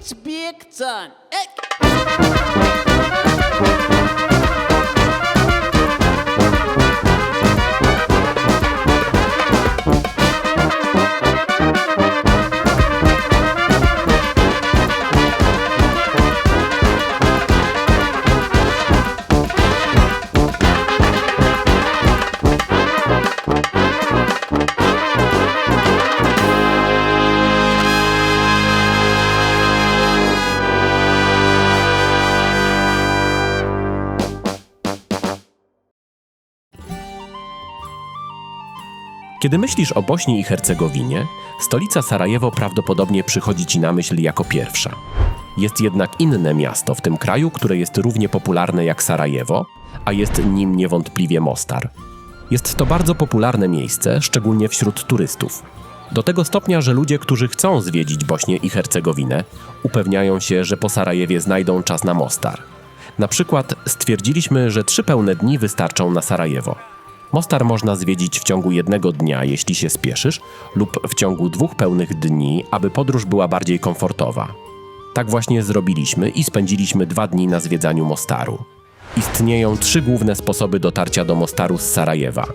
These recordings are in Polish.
It's big time. Kiedy myślisz o Bośni i Hercegowinie, stolica Sarajewo prawdopodobnie przychodzi ci na myśl jako pierwsza. Jest jednak inne miasto w tym kraju, które jest równie popularne jak Sarajewo, a jest nim niewątpliwie Mostar. Jest to bardzo popularne miejsce, szczególnie wśród turystów. Do tego stopnia, że ludzie, którzy chcą zwiedzić Bośnię i Hercegowinę, upewniają się, że po Sarajewie znajdą czas na Mostar. Na przykład stwierdziliśmy, że trzy pełne dni wystarczą na Sarajewo. Mostar można zwiedzić w ciągu jednego dnia, jeśli się spieszysz, lub w ciągu dwóch pełnych dni, aby podróż była bardziej komfortowa. Tak właśnie zrobiliśmy i spędziliśmy dwa dni na zwiedzaniu Mostaru. Istnieją trzy główne sposoby dotarcia do Mostaru z Sarajewa.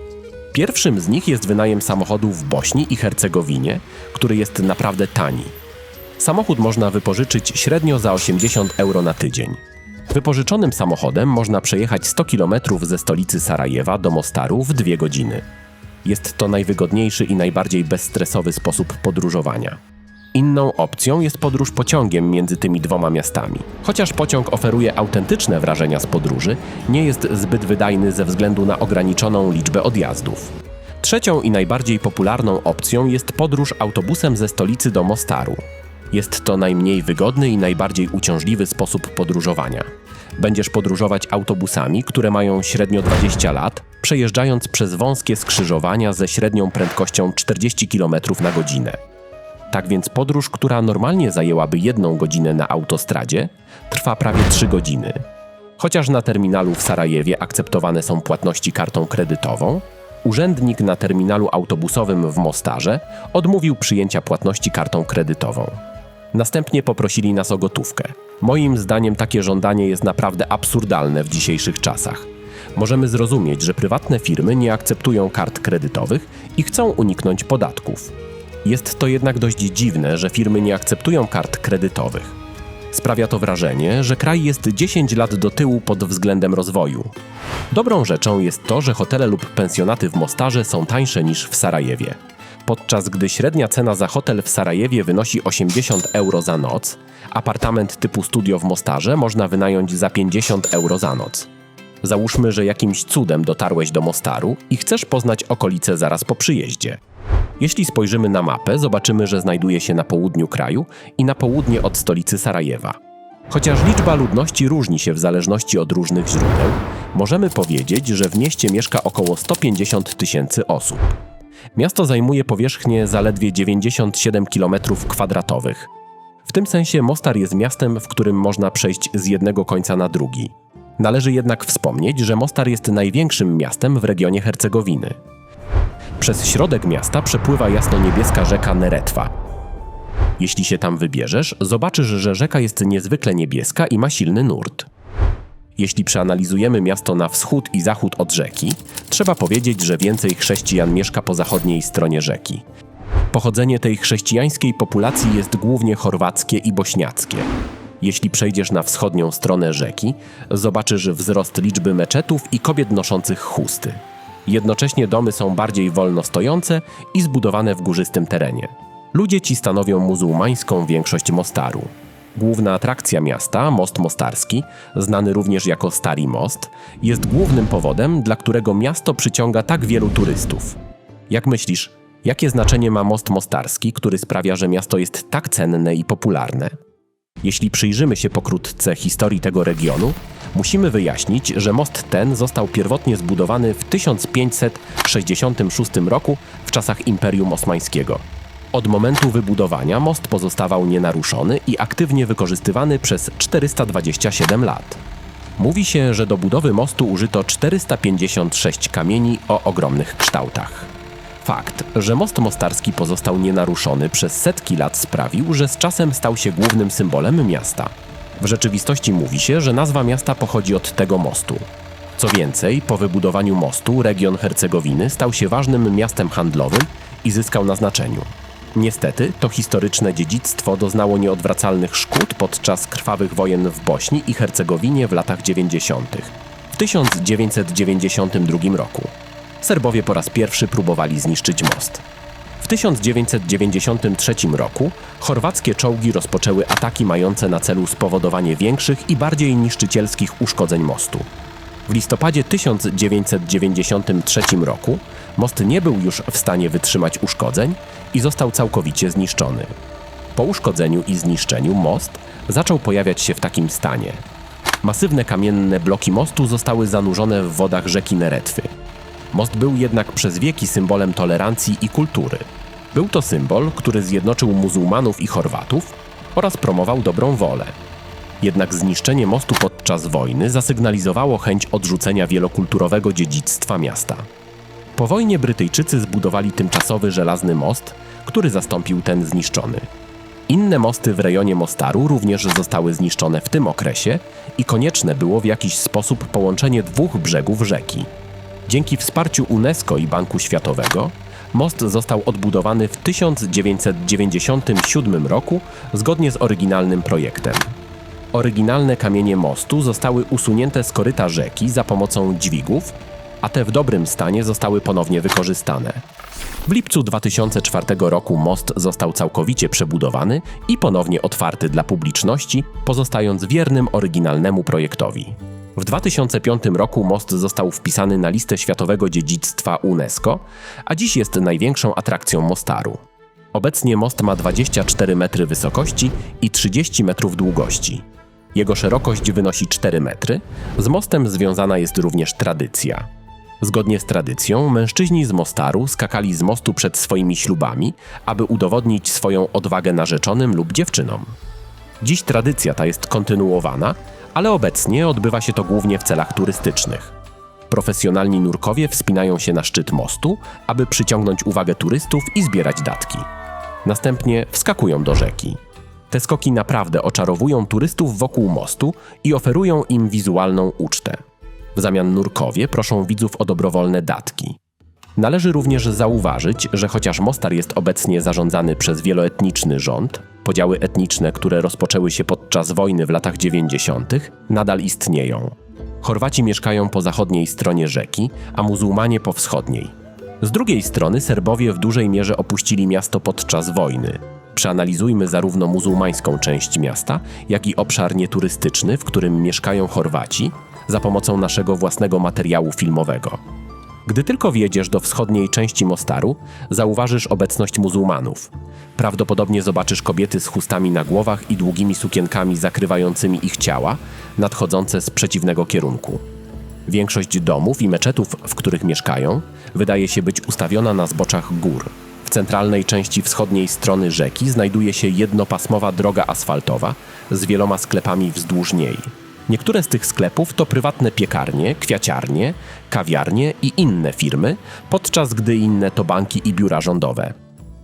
Pierwszym z nich jest wynajem samochodu w Bośni i Hercegowinie, który jest naprawdę tani. Samochód można wypożyczyć średnio za 80 euro na tydzień. Wypożyczonym samochodem można przejechać 100 km ze stolicy Sarajewa do Mostaru w dwie godziny. Jest to najwygodniejszy i najbardziej bezstresowy sposób podróżowania. Inną opcją jest podróż pociągiem między tymi dwoma miastami. Chociaż pociąg oferuje autentyczne wrażenia z podróży, nie jest zbyt wydajny ze względu na ograniczoną liczbę odjazdów. Trzecią i najbardziej popularną opcją jest podróż autobusem ze stolicy do Mostaru. Jest to najmniej wygodny i najbardziej uciążliwy sposób podróżowania. Będziesz podróżować autobusami, które mają średnio 20 lat, przejeżdżając przez wąskie skrzyżowania ze średnią prędkością 40 km na godzinę. Tak więc podróż, która normalnie zajęłaby jedną godzinę na autostradzie, trwa prawie 3 godziny. Chociaż na terminalu w Sarajewie akceptowane są płatności kartą kredytową, urzędnik na terminalu autobusowym w Mostarze odmówił przyjęcia płatności kartą kredytową. Następnie poprosili nas o gotówkę. Moim zdaniem takie żądanie jest naprawdę absurdalne w dzisiejszych czasach. Możemy zrozumieć, że prywatne firmy nie akceptują kart kredytowych i chcą uniknąć podatków. Jest to jednak dość dziwne, że firmy nie akceptują kart kredytowych. Sprawia to wrażenie, że kraj jest 10 lat do tyłu pod względem rozwoju. Dobrą rzeczą jest to, że hotele lub pensjonaty w Mostarze są tańsze niż w Sarajewie. Podczas gdy średnia cena za hotel w Sarajewie wynosi 80 euro za noc, apartament typu studio w Mostarze można wynająć za 50 euro za noc. Załóżmy, że jakimś cudem dotarłeś do Mostaru i chcesz poznać okolice zaraz po przyjeździe. Jeśli spojrzymy na mapę, zobaczymy, że znajduje się na południu kraju i na południe od stolicy Sarajewa. Chociaż liczba ludności różni się w zależności od różnych źródeł, możemy powiedzieć, że w mieście mieszka około 150 tysięcy osób. Miasto zajmuje powierzchnię zaledwie 97 km2. W tym sensie Mostar jest miastem, w którym można przejść z jednego końca na drugi. Należy jednak wspomnieć, że Mostar jest największym miastem w regionie Hercegowiny. Przez środek miasta przepływa jasno-niebieska rzeka Neretwa. Jeśli się tam wybierzesz, zobaczysz, że rzeka jest niezwykle niebieska i ma silny nurt. Jeśli przeanalizujemy miasto na wschód i zachód od rzeki, trzeba powiedzieć, że więcej chrześcijan mieszka po zachodniej stronie rzeki. Pochodzenie tej chrześcijańskiej populacji jest głównie chorwackie i bośniackie. Jeśli przejdziesz na wschodnią stronę rzeki, zobaczysz wzrost liczby meczetów i kobiet noszących chusty. Jednocześnie domy są bardziej wolno stojące i zbudowane w górzystym terenie. Ludzie ci stanowią muzułmańską większość Mostaru. Główna atrakcja miasta, Most Mostarski, znany również jako Stary Most, jest głównym powodem, dla którego miasto przyciąga tak wielu turystów. Jak myślisz, jakie znaczenie ma Most Mostarski, który sprawia, że miasto jest tak cenne i popularne? Jeśli przyjrzymy się pokrótce historii tego regionu, musimy wyjaśnić, że most ten został pierwotnie zbudowany w 1566 roku w czasach Imperium Osmańskiego. Od momentu wybudowania most pozostawał nienaruszony i aktywnie wykorzystywany przez 427 lat. Mówi się, że do budowy mostu użyto 456 kamieni o ogromnych kształtach. Fakt, że most mostarski pozostał nienaruszony przez setki lat sprawił, że z czasem stał się głównym symbolem miasta. W rzeczywistości mówi się, że nazwa miasta pochodzi od tego mostu. Co więcej, po wybudowaniu mostu region Hercegowiny stał się ważnym miastem handlowym i zyskał na znaczeniu. Niestety, to historyczne dziedzictwo doznało nieodwracalnych szkód podczas krwawych wojen w Bośni i Hercegowinie w latach 90. W 1992 roku Serbowie po raz pierwszy próbowali zniszczyć most. W 1993 roku chorwackie czołgi rozpoczęły ataki mające na celu spowodowanie większych i bardziej niszczycielskich uszkodzeń mostu. W listopadzie 1993 roku most nie był już w stanie wytrzymać uszkodzeń i został całkowicie zniszczony. Po uszkodzeniu i zniszczeniu most zaczął pojawiać się w takim stanie. Masywne kamienne bloki mostu zostały zanurzone w wodach rzeki Neretwy. Most był jednak przez wieki symbolem tolerancji i kultury. Był to symbol, który zjednoczył muzułmanów i Chorwatów oraz promował dobrą wolę. Jednak zniszczenie mostu podczas wojny zasygnalizowało chęć odrzucenia wielokulturowego dziedzictwa miasta. Po wojnie Brytyjczycy zbudowali tymczasowy żelazny most, który zastąpił ten zniszczony. Inne mosty w rejonie Mostaru również zostały zniszczone w tym okresie i konieczne było w jakiś sposób połączenie dwóch brzegów rzeki. Dzięki wsparciu UNESCO i Banku Światowego most został odbudowany w 1997 roku zgodnie z oryginalnym projektem. Oryginalne kamienie mostu zostały usunięte z koryta rzeki za pomocą dźwigów, a te w dobrym stanie zostały ponownie wykorzystane. W lipcu 2004 roku most został całkowicie przebudowany i ponownie otwarty dla publiczności, pozostając wiernym oryginalnemu projektowi. W 2005 roku most został wpisany na listę Światowego Dziedzictwa UNESCO, a dziś jest największą atrakcją Mostaru. Obecnie most ma 24 metry wysokości i 30 metrów długości. Jego szerokość wynosi 4 metry. Z mostem związana jest również tradycja. Zgodnie z tradycją, mężczyźni z Mostaru skakali z mostu przed swoimi ślubami, aby udowodnić swoją odwagę narzeczonym lub dziewczynom. Dziś tradycja ta jest kontynuowana, ale obecnie odbywa się to głównie w celach turystycznych. Profesjonalni nurkowie wspinają się na szczyt mostu, aby przyciągnąć uwagę turystów i zbierać datki. Następnie wskakują do rzeki. Te skoki naprawdę oczarowują turystów wokół mostu i oferują im wizualną ucztę. W zamian nurkowie proszą widzów o dobrowolne datki. Należy również zauważyć, że chociaż Mostar jest obecnie zarządzany przez wieloetniczny rząd, podziały etniczne, które rozpoczęły się podczas wojny w latach 90., nadal istnieją. Chorwaci mieszkają po zachodniej stronie rzeki, a muzułmanie po wschodniej. Z drugiej strony Serbowie w dużej mierze opuścili miasto podczas wojny. Przeanalizujmy zarówno muzułmańską część miasta, jak i obszar nieturystyczny, w którym mieszkają Chorwaci, za pomocą naszego własnego materiału filmowego. Gdy tylko wjedziesz do wschodniej części Mostaru, zauważysz obecność muzułmanów. Prawdopodobnie zobaczysz kobiety z chustami na głowach i długimi sukienkami zakrywającymi ich ciała, nadchodzące z przeciwnego kierunku. Większość domów i meczetów, w których mieszkają, wydaje się być ustawiona na zboczach gór. W centralnej części wschodniej strony rzeki znajduje się jednopasmowa droga asfaltowa z wieloma sklepami wzdłuż niej. Niektóre z tych sklepów to prywatne piekarnie, kwiaciarnie, kawiarnie i inne firmy, podczas gdy inne to banki i biura rządowe.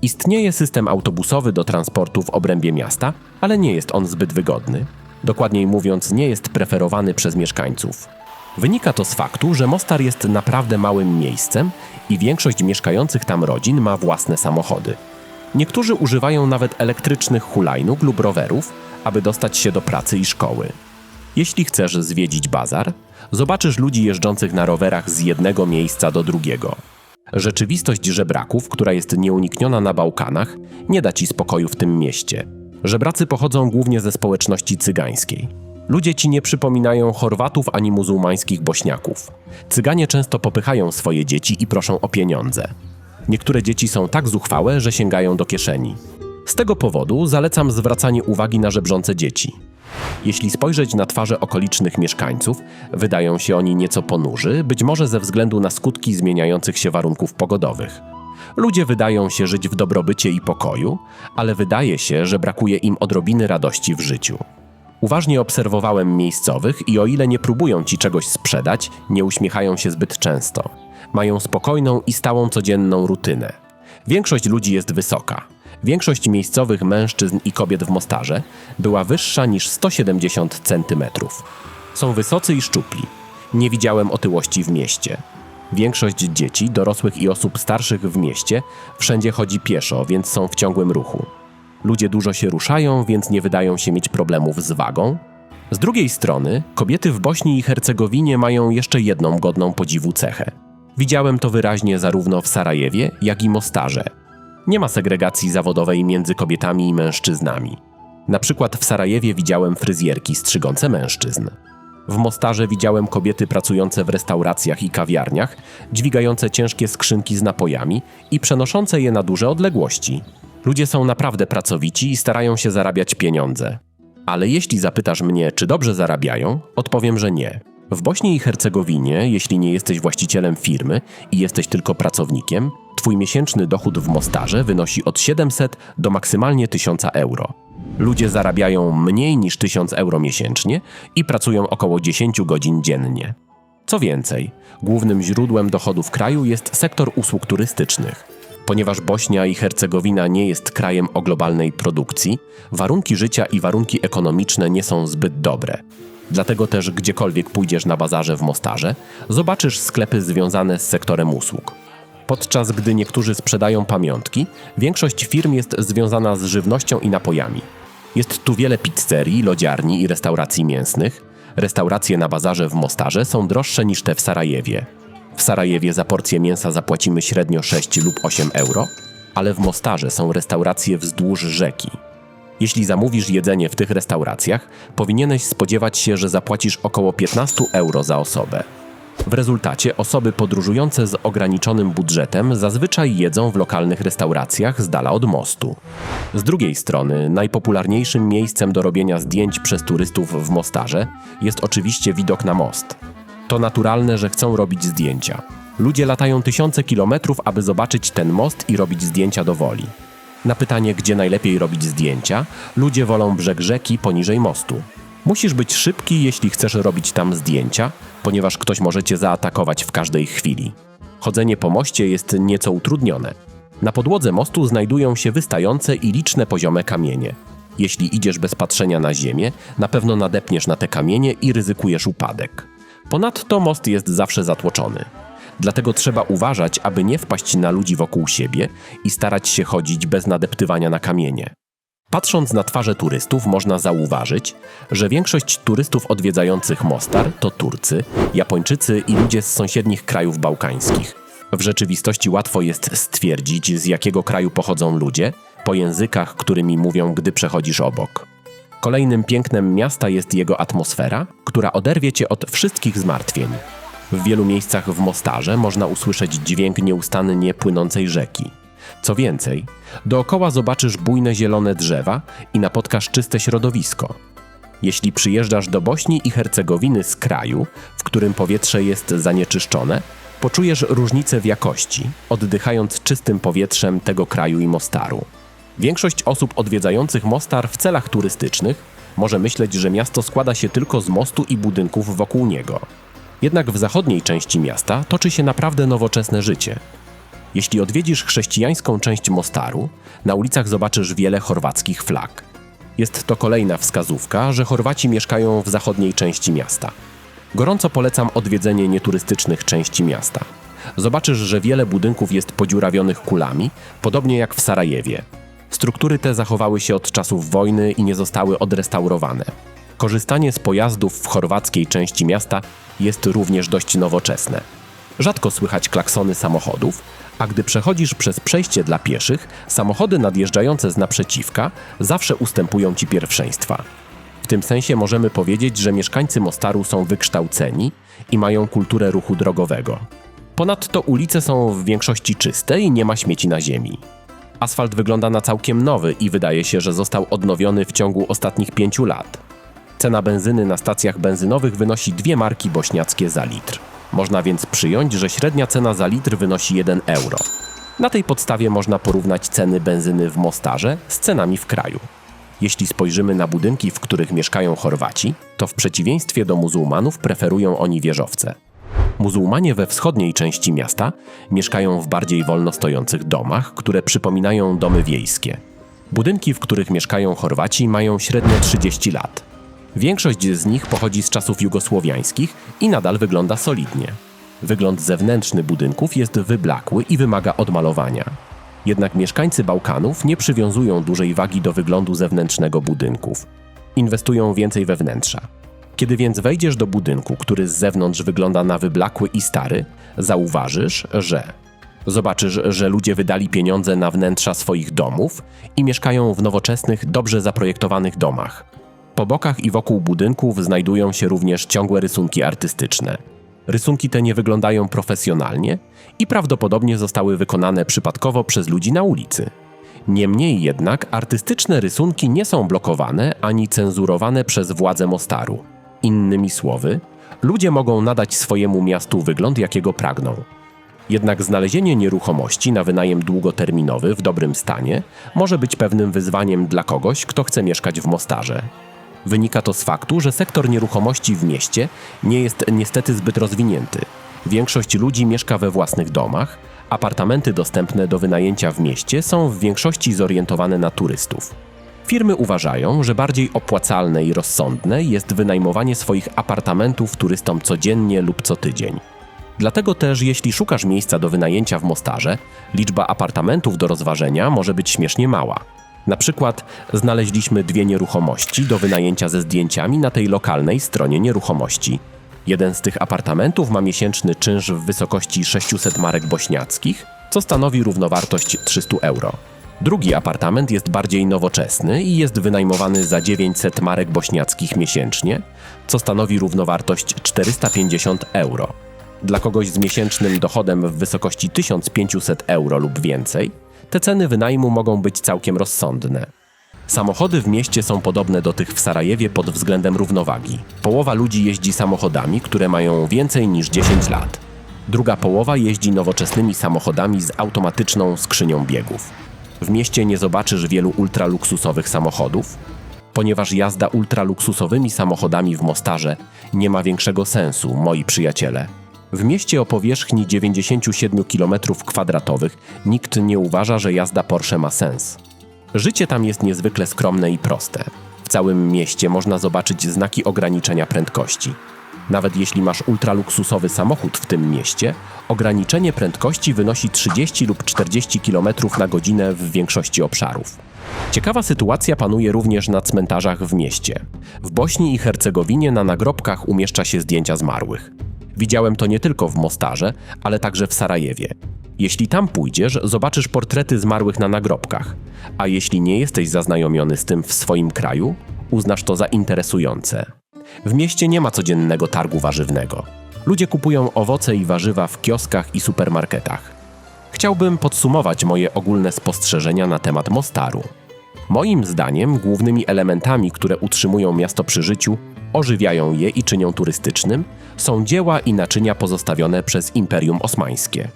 Istnieje system autobusowy do transportu w obrębie miasta, ale nie jest on zbyt wygodny. Dokładniej mówiąc, nie jest preferowany przez mieszkańców. Wynika to z faktu, że Mostar jest naprawdę małym miejscem i większość mieszkających tam rodzin ma własne samochody. Niektórzy używają nawet elektrycznych hulajnóg lub rowerów, aby dostać się do pracy i szkoły. Jeśli chcesz zwiedzić bazar, zobaczysz ludzi jeżdżących na rowerach z jednego miejsca do drugiego. Rzeczywistość żebraków, która jest nieunikniona na Bałkanach, nie da ci spokoju w tym mieście. Żebracy pochodzą głównie ze społeczności cygańskiej. Ludzie ci nie przypominają Chorwatów ani muzułmańskich Bośniaków. Cyganie często popychają swoje dzieci i proszą o pieniądze. Niektóre dzieci są tak zuchwałe, że sięgają do kieszeni. Z tego powodu zalecam zwracanie uwagi na żebrzące dzieci. Jeśli spojrzeć na twarze okolicznych mieszkańców, wydają się oni nieco ponurzy, być może ze względu na skutki zmieniających się warunków pogodowych. Ludzie wydają się żyć w dobrobycie i pokoju, ale wydaje się, że brakuje im odrobiny radości w życiu. Uważnie obserwowałem miejscowych i o ile nie próbują ci czegoś sprzedać, nie uśmiechają się zbyt często. Mają spokojną i stałą codzienną rutynę. Większość ludzi jest wysoka. Większość miejscowych mężczyzn i kobiet w Mostarze była wyższa niż 170 cm. Są wysocy i szczupli. Nie widziałem otyłości w mieście. Większość dzieci, dorosłych i osób starszych w mieście wszędzie chodzi pieszo, więc są w ciągłym ruchu. Ludzie dużo się ruszają, więc nie wydają się mieć problemów z wagą. Z drugiej strony, kobiety w Bośni i Hercegowinie mają jeszcze jedną godną podziwu cechę. Widziałem to wyraźnie zarówno w Sarajewie, jak i Mostarze. Nie ma segregacji zawodowej między kobietami i mężczyznami. Na przykład w Sarajewie widziałem fryzjerki strzygące mężczyzn. W Mostarze widziałem kobiety pracujące w restauracjach i kawiarniach, dźwigające ciężkie skrzynki z napojami i przenoszące je na duże odległości. Ludzie są naprawdę pracowici i starają się zarabiać pieniądze. Ale jeśli zapytasz mnie, czy dobrze zarabiają, odpowiem, że nie. W Bośni i Hercegowinie, jeśli nie jesteś właścicielem firmy i jesteś tylko pracownikiem, twój miesięczny dochód w Mostarze wynosi od 700 do maksymalnie 1000 euro. Ludzie zarabiają mniej niż 1000 euro miesięcznie i pracują około 10 godzin dziennie. Co więcej, głównym źródłem dochodów kraju jest sektor usług turystycznych. Ponieważ Bośnia i Hercegowina nie jest krajem o globalnej produkcji, warunki życia i warunki ekonomiczne nie są zbyt dobre. Dlatego też gdziekolwiek pójdziesz na bazarze w Mostarze, zobaczysz sklepy związane z sektorem usług. Podczas gdy niektórzy sprzedają pamiątki, większość firm jest związana z żywnością i napojami. Jest tu wiele pizzerii, lodziarni i restauracji mięsnych. Restauracje na bazarze w Mostarze są droższe niż te w Sarajewie. W Sarajewie za porcję mięsa zapłacimy średnio 6 lub 8 euro, ale w Mostarze są restauracje wzdłuż rzeki. Jeśli zamówisz jedzenie w tych restauracjach, powinieneś spodziewać się, że zapłacisz około 15 euro za osobę. W rezultacie osoby podróżujące z ograniczonym budżetem zazwyczaj jedzą w lokalnych restauracjach z dala od mostu. Z drugiej strony, najpopularniejszym miejscem do robienia zdjęć przez turystów w Mostarze jest oczywiście widok na most. To naturalne, że chcą robić zdjęcia. Ludzie latają tysiące kilometrów, aby zobaczyć ten most i robić zdjęcia do woli. Na pytanie, gdzie najlepiej robić zdjęcia, ludzie wolą brzeg rzeki poniżej mostu. Musisz być szybki, jeśli chcesz robić tam zdjęcia, ponieważ ktoś może cię zaatakować w każdej chwili. Chodzenie po moście jest nieco utrudnione. Na podłodze mostu znajdują się wystające i liczne poziome kamienie. Jeśli idziesz bez patrzenia na ziemię, na pewno nadepniesz na te kamienie i ryzykujesz upadek. Ponadto most jest zawsze zatłoczony. Dlatego trzeba uważać, aby nie wpaść na ludzi wokół siebie i starać się chodzić bez nadeptywania na kamienie. Patrząc na twarze turystów, można zauważyć, że większość turystów odwiedzających Mostar to Turcy, Japończycy i ludzie z sąsiednich krajów bałkańskich. W rzeczywistości łatwo jest stwierdzić, z jakiego kraju pochodzą ludzie, po językach, którymi mówią, gdy przechodzisz obok. Kolejnym pięknem miasta jest jego atmosfera, która oderwie cię od wszystkich zmartwień. W wielu miejscach w Mostarze można usłyszeć dźwięk nieustannie płynącej rzeki. Co więcej, dookoła zobaczysz bujne zielone drzewa i napotkasz czyste środowisko. Jeśli przyjeżdżasz do Bośni i Hercegowiny z kraju, w którym powietrze jest zanieczyszczone, poczujesz różnicę w jakości, oddychając czystym powietrzem tego kraju i Mostaru. Większość osób odwiedzających Mostar w celach turystycznych może myśleć, że miasto składa się tylko z mostu i budynków wokół niego. Jednak w zachodniej części miasta toczy się naprawdę nowoczesne życie. Jeśli odwiedzisz chrześcijańską część Mostaru, na ulicach zobaczysz wiele chorwackich flag. Jest to kolejna wskazówka, że Chorwaci mieszkają w zachodniej części miasta. Gorąco polecam odwiedzenie nieturystycznych części miasta. Zobaczysz, że wiele budynków jest podziurawionych kulami, podobnie jak w Sarajewie. Struktury te zachowały się od czasów wojny i nie zostały odrestaurowane. Korzystanie z pojazdów w chorwackiej części miasta jest również dość nowoczesne. Rzadko słychać klaksony samochodów, a gdy przechodzisz przez przejście dla pieszych, samochody nadjeżdżające z naprzeciwka zawsze ustępują ci pierwszeństwa. W tym sensie możemy powiedzieć, że mieszkańcy Mostaru są wykształceni i mają kulturę ruchu drogowego. Ponadto ulice są w większości czyste i nie ma śmieci na ziemi. Asfalt wygląda na całkiem nowy i wydaje się, że został odnowiony w ciągu ostatnich pięciu lat. Cena benzyny na stacjach benzynowych wynosi dwie marki bośniackie za litr. Można więc przyjąć, że średnia cena za litr wynosi 1 euro. Na tej podstawie można porównać ceny benzyny w Mostarze z cenami w kraju. Jeśli spojrzymy na budynki, w których mieszkają Chorwaci, to w przeciwieństwie do muzułmanów preferują oni wieżowce. Muzułmanie we wschodniej części miasta mieszkają w bardziej wolno stojących domach, które przypominają domy wiejskie. Budynki, w których mieszkają Chorwaci, mają średnio 30 lat. Większość z nich pochodzi z czasów jugosłowiańskich i nadal wygląda solidnie. Wygląd zewnętrzny budynków jest wyblakły i wymaga odmalowania. Jednak mieszkańcy Bałkanów nie przywiązują dużej wagi do wyglądu zewnętrznego budynków. Inwestują więcej we wnętrza. Kiedy więc wejdziesz do budynku, który z zewnątrz wygląda na wyblakły i stary, zauważysz, że zobaczysz, że ludzie wydali pieniądze na wnętrza swoich domów i mieszkają w nowoczesnych, dobrze zaprojektowanych domach. Po bokach i wokół budynków znajdują się również ciągłe rysunki artystyczne. Rysunki te nie wyglądają profesjonalnie i prawdopodobnie zostały wykonane przypadkowo przez ludzi na ulicy. Niemniej jednak artystyczne rysunki nie są blokowane ani cenzurowane przez władze Mostaru. Innymi słowy, ludzie mogą nadać swojemu miastu wygląd, jakiego pragną. Jednak znalezienie nieruchomości na wynajem długoterminowy w dobrym stanie może być pewnym wyzwaniem dla kogoś, kto chce mieszkać w Mostarze. Wynika to z faktu, że sektor nieruchomości w mieście nie jest niestety zbyt rozwinięty. Większość ludzi mieszka we własnych domach, apartamenty dostępne do wynajęcia w mieście są w większości zorientowane na turystów. Firmy uważają, że bardziej opłacalne i rozsądne jest wynajmowanie swoich apartamentów turystom codziennie lub co tydzień. Dlatego też, jeśli szukasz miejsca do wynajęcia w Mostarze, liczba apartamentów do rozważenia może być śmiesznie mała. Na przykład znaleźliśmy dwie nieruchomości do wynajęcia ze zdjęciami na tej lokalnej stronie nieruchomości. Jeden z tych apartamentów ma miesięczny czynsz w wysokości 600 marek bośniackich, co stanowi równowartość 300 euro. Drugi apartament jest bardziej nowoczesny i jest wynajmowany za 900 marek bośniackich miesięcznie, co stanowi równowartość 450 euro. Dla kogoś z miesięcznym dochodem w wysokości 1500 euro lub więcej, te ceny wynajmu mogą być całkiem rozsądne. Samochody w mieście są podobne do tych w Sarajewie pod względem równowagi. Połowa ludzi jeździ samochodami, które mają więcej niż 10 lat. Druga połowa jeździ nowoczesnymi samochodami z automatyczną skrzynią biegów. W mieście nie zobaczysz wielu ultraluksusowych samochodów, ponieważ jazda ultraluksusowymi samochodami w Mostarze nie ma większego sensu, moi przyjaciele. W mieście o powierzchni 97 km2 nikt nie uważa, że jazda Porsche ma sens. Życie tam jest niezwykle skromne i proste. W całym mieście można zobaczyć znaki ograniczenia prędkości. Nawet jeśli masz ultraluksusowy samochód w tym mieście, ograniczenie prędkości wynosi 30 lub 40 km na godzinę w większości obszarów. Ciekawa sytuacja panuje również na cmentarzach w mieście. W Bośni i Hercegowinie na nagrobkach umieszcza się zdjęcia zmarłych. Widziałem to nie tylko w Mostarze, ale także w Sarajewie. Jeśli tam pójdziesz, zobaczysz portrety zmarłych na nagrobkach, a jeśli nie jesteś zaznajomiony z tym w swoim kraju, uznasz to za interesujące. W mieście nie ma codziennego targu warzywnego. Ludzie kupują owoce i warzywa w kioskach i supermarketach. Chciałbym podsumować moje ogólne spostrzeżenia na temat Mostaru. Moim zdaniem głównymi elementami, które utrzymują miasto przy życiu, ożywiają je i czynią turystycznym, są dzieła i naczynia pozostawione przez Imperium Osmańskie.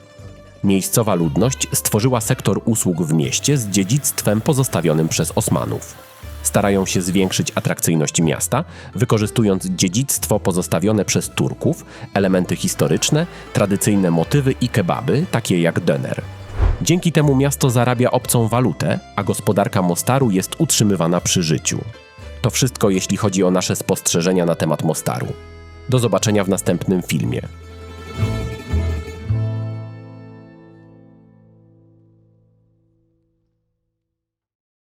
Miejscowa ludność stworzyła sektor usług w mieście z dziedzictwem pozostawionym przez Osmanów. Starają się zwiększyć atrakcyjność miasta, wykorzystując dziedzictwo pozostawione przez Turków, elementy historyczne, tradycyjne motywy i kebaby, takie jak döner. Dzięki temu miasto zarabia obcą walutę, a gospodarka Mostaru jest utrzymywana przy życiu. To wszystko, jeśli chodzi o nasze spostrzeżenia na temat Mostaru. Do zobaczenia w następnym filmie.